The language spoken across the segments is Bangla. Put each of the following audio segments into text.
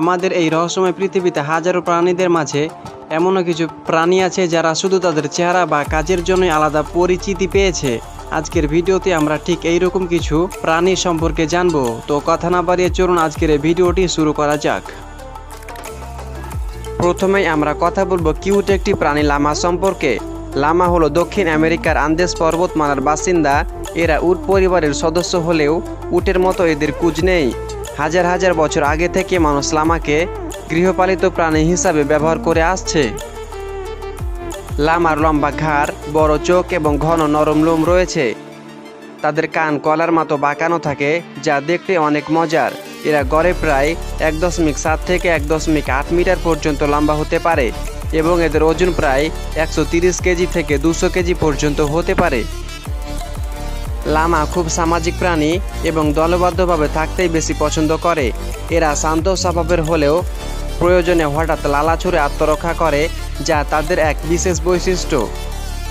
আমাদের এই রহস্যময় পৃথিবীতে হাজারো প্রাণীদের মাঝে এমনও কিছু প্রাণী আছে যারা শুধু তাদের চেহারা বা কাজের জন্যই আলাদা পরিচিতি পেয়েছে। আজকের ভিডিওতে আমরা ঠিক এইরকম কিছু প্রাণী সম্পর্কে জানব। তো কথা না বাড়িয়ে চলুন আজকের এই ভিডিওটি শুরু করা যাক। প্রথমেই আমরা কথা বলব কিউট একটি প্রাণী লামা সম্পর্কে। লামা হলো দক্ষিণ আমেরিকার আন্দেজ পর্বতমালার বাসিন্দা। এরা উট পরিবারের সদস্য হলেও উটের মতো এদের কুজ নেই। হাজার হাজার বছর আগে থেকে মানুষ লামাকে গৃহপালিত প্রাণী হিসাবে ব্যবহার করে আসছে। লামার লম্বা ঘাড়, বড় চোখ এবং ঘন নরম লোম রয়েছে। তাদের কান, কলার মতো বাঁকানো থাকে, যা দেখতে অনেক মজার। এরা গড়ে প্রায় এক দশমিক সাত থেকে এক দশমিক আট মিটার পর্যন্ত লম্বা হতে পারে এবং এদের ওজন প্রায় একশো কেজি থেকে দুশো কেজি পর্যন্ত হতে পারে। লামা খুব সামাজিক প্রাণী এবং দলবদ্ধভাবে থাকতেই বেশি পছন্দ করে। এরা শান্ত স্বভাবের হলেও প্রয়োজনে হঠাৎ লালা ছুঁড়ে আত্মরক্ষা করে, যা তাদের এক বিশেষ বৈশিষ্ট্য।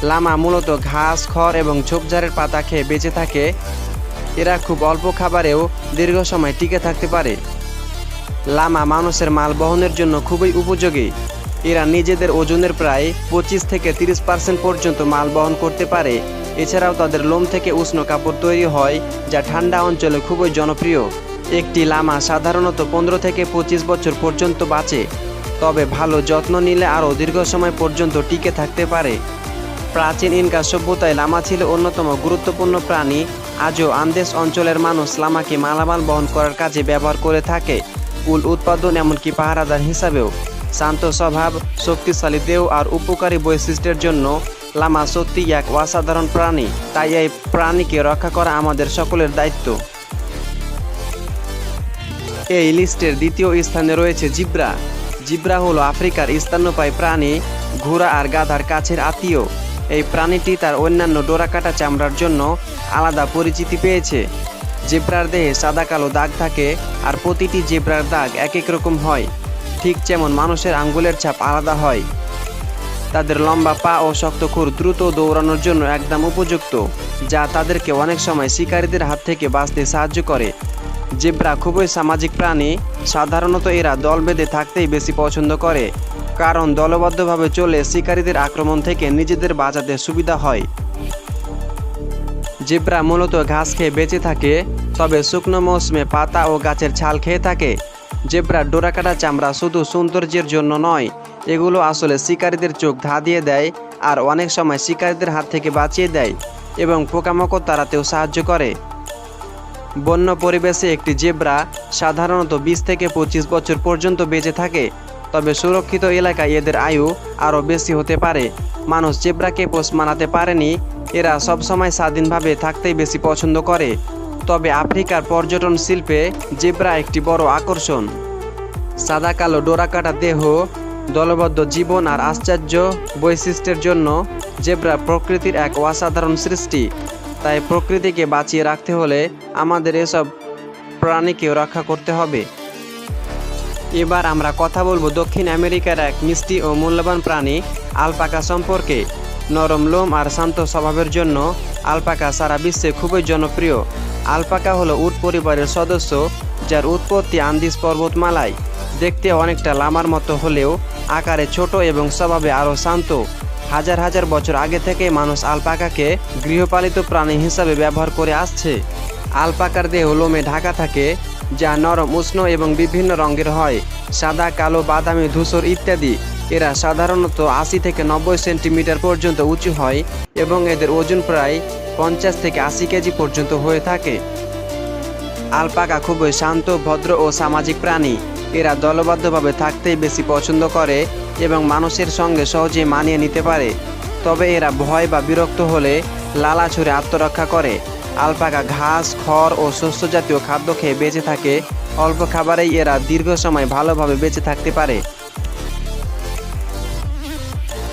লামা মূলত ঘাস, খড় এবং ঝোপঝাড়ের পাতা খেয়ে বেঁচে থাকে। এরা খুব অল্প খাবারেও দীর্ঘ সময় টিকে থাকতে পারে। লামা মানুষের মাল বহনের জন্য খুবই উপযোগী। এরা নিজেদের ওজনের প্রায় পঁচিশ থেকে তিরিশ পার্সেন্ট পর্যন্ত মাল বহন করতে পারে। এছাড়াও তাদের লোম থেকে উষ্ণ কাপড় তৈরি হয়, যা ঠান্ডা অঞ্চলে খুবই জনপ্রিয়। একটি লামা সাধারণত পনেরো থেকে পঁচিশ বছর পর্যন্ত বাঁচে, তবে ভালো যত্ন নিলে আরও দীর্ঘ সময় পর্যন্ত টিকে থাকতে পারে। প্রাচীন ইনকা সভ্যতায় লামা ছিল অন্যতম গুরুত্বপূর্ণ প্রাণী। আজও আন্দেশ অঞ্চলের মানুষ লামাকে মালামাল বহন করার কাজে ব্যবহার করে থাকে, উল উৎপাদন এমনকি পাহারাদার হিসাবেও। শান্ত স্বভাব, শক্তিশালী দেহ আর উপকারী বৈশিষ্ট্যের জন্য লামা সত্যি এক অসাধারণ প্রাণী, তাই এই প্রাণীকে রক্ষা করা আমাদের সকলের দায়িত্ব। এই লিস্টের দ্বিতীয় স্থানে রয়েছে জিব্রা। জিব্রা হলো আফ্রিকার স্তন্যপায়ী প্রাণী, ঘোড়া আর গাধার কাছের আত্মীয়। এই প্রাণীটি তার অন্যান্য ডোরাকাটা চামড়ার জন্য আলাদা পরিচিতি পেয়েছে। জেব্রার দেহে সাদা কালো দাগ থাকে আর প্রতিটি জেব্রার দাগ এক এক রকম হয়। ঠিক যেমন মানুষের আঙ্গুলের ছাপ আলাদা হয়। তাদের লম্বা পা ও শক্ত খুর দ্রুত দৌড়ানোর জন্য একদম উপযুক্ত, যা তাদেরকে অনেক সময় শিকারীদের হাত থেকে বাঁচতে সাহায্য করে। জেব্রা খুবই সামাজিক প্রাণী, সাধারণত এরা দল বেঁধে থাকতেই বেশি পছন্দ করে, কারণ দলবদ্ধভাবে চলে শিকারীদের আক্রমণ থেকে নিজেদের বাঁচাতে সুবিধা হয়। জেব্রা মূলত ঘাস খেয়ে বেঁচে থাকে, তবে শুকনো মৌসুমে পাতা ও গাছের ছাল খেয়ে থাকে। জেব্রা ডোরাকাটা চামড়া শুধু সৌন্দর্যের জন্য নয় এগুলো আসলে শিকারীদের চোখ ধা দিয়ে দেয় আর অনেক সময় শিকারীদের হাত থেকে বাঁচিয়ে দেয় এবং পোকামাকড় তাড়াতেও সাহায্য করে। বন্য পরিবেশে একটি জেব্রা সাধারণত বিশ থেকে পঁচিশ বছর পর্যন্ত বেঁচে থাকে, তবে সুরক্ষিত এলাকায় এদের আয়ু আরও বেশি হতে পারে। মানুষ জেব্রাকে পোষ মানাতে পারেনি, এরা সবসময় স্বাধীনভাবে থাকতেই বেশি পছন্দ করে। তবে আফ্রিকার পর্যটন শিল্পে জেব্রা একটি বড় আকর্ষণ। সাদা কালো ডোরাকাটা দেহ দলবদ্ধ জীবন আর আশ্চর্য বৈশিষ্ট্যের জন্য জেব্রা প্রকৃতির এক অসাধারণ সৃষ্টি। তাই প্রকৃতিকে বাঁচিয়ে রাখতে হলে আমাদের এসব প্রাণীকেও রক্ষা করতে হবে। এবার আমরা কথা বলব দক্ষিণ আমেরিকার এক মিষ্টি ও মূল্যবান প্রাণী, আলপাকা সম্পর্কে। নরম লোম আর শান্ত স্বভাবের জন্য আলপাকা সারা বিশ্বে খুবই জনপ্রিয়। আলপাকা হলো উট পরিবারের সদস্য, যার উৎপত্তি আন্দিজ পর্বতমালায়। দেখতে অনেকটা লামার মতো হলেও আকারে ছোট এবং স্বভাবে আরও শান্ত। হাজার হাজার বছর আগে থেকে মানুষ আলপাকাকে গৃহপালিত প্রাণী হিসাবে ব্যবহার করে আসছে। আলপাকার দেহ লোমে ঢাকা থাকে, যা নরম, উষ্ণ এবং বিভিন্ন রঙের হয়। সাদা, কালো, বাদামি, ধূসর ইত্যাদি। এরা সাধারণত আশি থেকে নব্বই সেন্টিমিটার পর্যন্ত উঁচু হয় এবং এদের ওজন প্রায় পঞ্চাশ থেকে আশি কেজি পর্যন্ত হয়ে থাকে। আলপাকা খুবই শান্ত, ভদ্র ও সামাজিক প্রাণী। এরা দলবদ্ধভাবে থাকতেই বেশি পছন্দ করে এবং মানুষের সঙ্গে সহজে মানিয়ে নিতে পারে। তবে এরা ভয় বা বিরক্ত হলে লালা ছুঁড়ে আত্মরক্ষা করে। আলপাকা ঘাস, খড় ও শস্য জাতীয় খাদ্য খেয়ে বেঁচে থাকে। অল্প খাবারেই এরা দীর্ঘ সময় ভালোভাবে বেঁচে থাকতে পারে।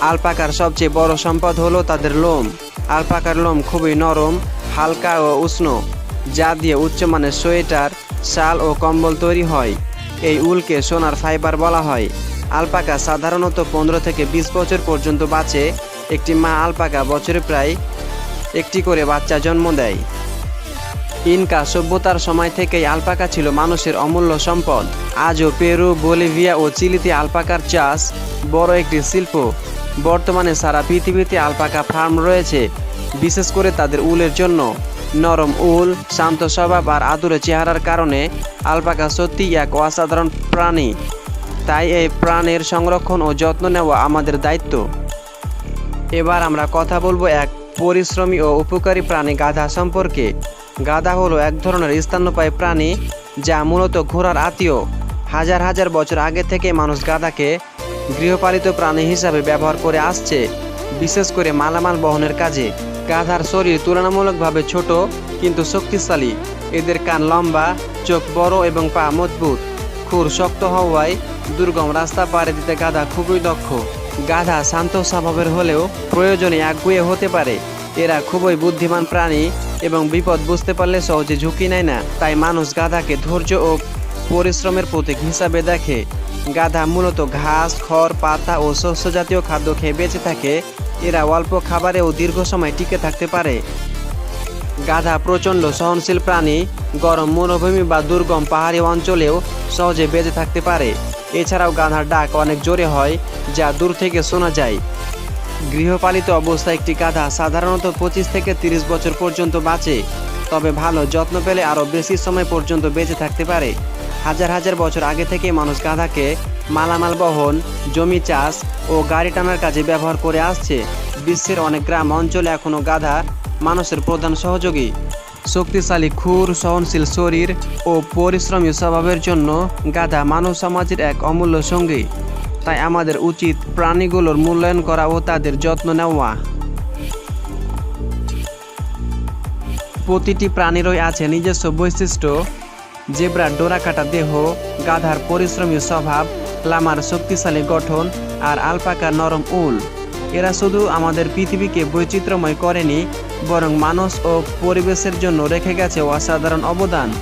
আলপাকার সবচেয়ে বড় সম্পদ হলো তাদের লোম। আলপাকার লোম খুবই নরম, হালকা ও উষ্ণ, যা দিয়ে উচ্চমানের সোয়েটার, শাল ও কম্বল তৈরি হয়। এই উলকে সোনার ফাইবার বলা হয়। আলপাকা সাধারণত পনেরো থেকে বিশ বছর পর্যন্ত বাঁচে। একটি মা আলপাকা বছরে প্রায় একটি করে বাচ্চা জন্ম দেয়। ইনকা সভ্যতার সময় থেকেই আলপাকা ছিল মানুষের অমূল্য সম্পদ। আজও পেরু, বলিভিয়া ও চিলিতে আলপাকার চাষ বড় একটি শিল্প। বর্তমানে সারা পৃথিবীতে আলপাকা ফার্ম রয়েছে, বিশেষ করে তাদের উলের জন্য। নরম উল, শান্ত স্বভাব আর আদুরে চেহারার কারণে আলপাকা সত্যি এক অসাধারণ প্রাণী। তাই এই প্রাণের সংরক্ষণ ও যত্ন নেওয়া আমাদের দায়িত্ব। এবার আমরা কথা বলব এক পরিশ্রমী ও উপকারী প্রাণী গাধা সম্পর্কে। গাধা হলো এক ধরনের স্তন্যপায়ী প্রাণী যা মূলত ঘোড়ার আত্মীয়। হাজার হাজার বছর আগে থেকে মানুষ গাধাকে গৃহপালিত প্রাণী হিসাবে ব্যবহার করে আসছে, বিশেষ করে মালামাল বহনের কাজে। গাধার শরীর তুলনামূলকভাবে ছোট, কিন্তু শক্তিশালী। এদের কান লম্বা, চোখ বড় এবং পা মজবুত। খুর শক্ত হওয়ায় দুর্গম রাস্তা পাড়ি দিতে গাধা খুবই দক্ষ। গাধা শান্ত স্বভাবের হলেও প্রয়োজনে আগুয়ে হতে পারে। এরা খুবই বুদ্ধিমান প্রাণী এবং বিপদ বুঝতে পারলে সহজে ঝুঁকি নেয় না। তাই মানুষ গাধাকে ধৈর্য ও পরিশ্রমের প্রতীক হিসাবে দেখে। গাধা মূলত ঘাস, খড়, পাতা ও শস্য জাতীয় খাদ্য খেয়ে বেঁচে থাকে। এরা অল্প খাবারেও দীর্ঘ সময় টিকে থাকতে পারে। গাধা প্রচণ্ড সহনশীল প্রাণী, গরম মরুভূমি বা দুর্গম পাহাড়ি অঞ্চলেও সহজে বেঁচে থাকতে পারে। এছাড়াও গাধার ডাক অনেক জোরে হয়, যা দূর থেকে শোনা যায়। গৃহপালিত অবস্থায় একটি গাধা সাধারণত পঁচিশ থেকে তিরিশ বছর পর্যন্ত বাঁচে, তবে ভালো যত্ন পেলে আরও বেশি সময় পর্যন্ত বেঁচে থাকতে পারে। হাজার হাজার বছর আগে থেকে মানুষ গাধাকে মালামাল বহন, জমি চাষ ও গাড়ি টানার কাজে ব্যবহার করে আসছে। বিশ্বের অনেক গ্রাম অঞ্চলে এখনও গাধা মানুষের প্রধান সহযোগী। শক্তিশালী খুর, সহনশীল শরীর ও পরিশ্রমী স্বভাবের জন্য গাধা মানব সমাজের এক অমূল্য সঙ্গী। তাই আমাদের উচিত প্রাণীগুলোর মূল্যায়ন করা ও তাদের যত্ন নেওয়া। প্রতিটি প্রাণীরই আছে নিজস্ব বৈশিষ্ট্য। জেব্রার ডোরাকাটা দেহ, গাধার পরিশ্রমী স্বভাব লামার শক্তিশালী গঠন আর আলপাকার নরম উল। এরা শুধু আমাদের পৃথিবীকে বৈচিত্র্যময় করেনি, বরং মানুষ ও পরিবেশের জন্য রেখে গেছে অসাধারণ অবদান।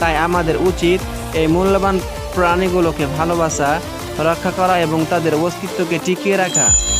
তাই আমাদের উচিত এই মূল্যবান প্রাণীগুলোকে ভালোবাসা, রক্ষা করা এবং তাদের অস্তিত্বকে টিকিয়ে রাখা।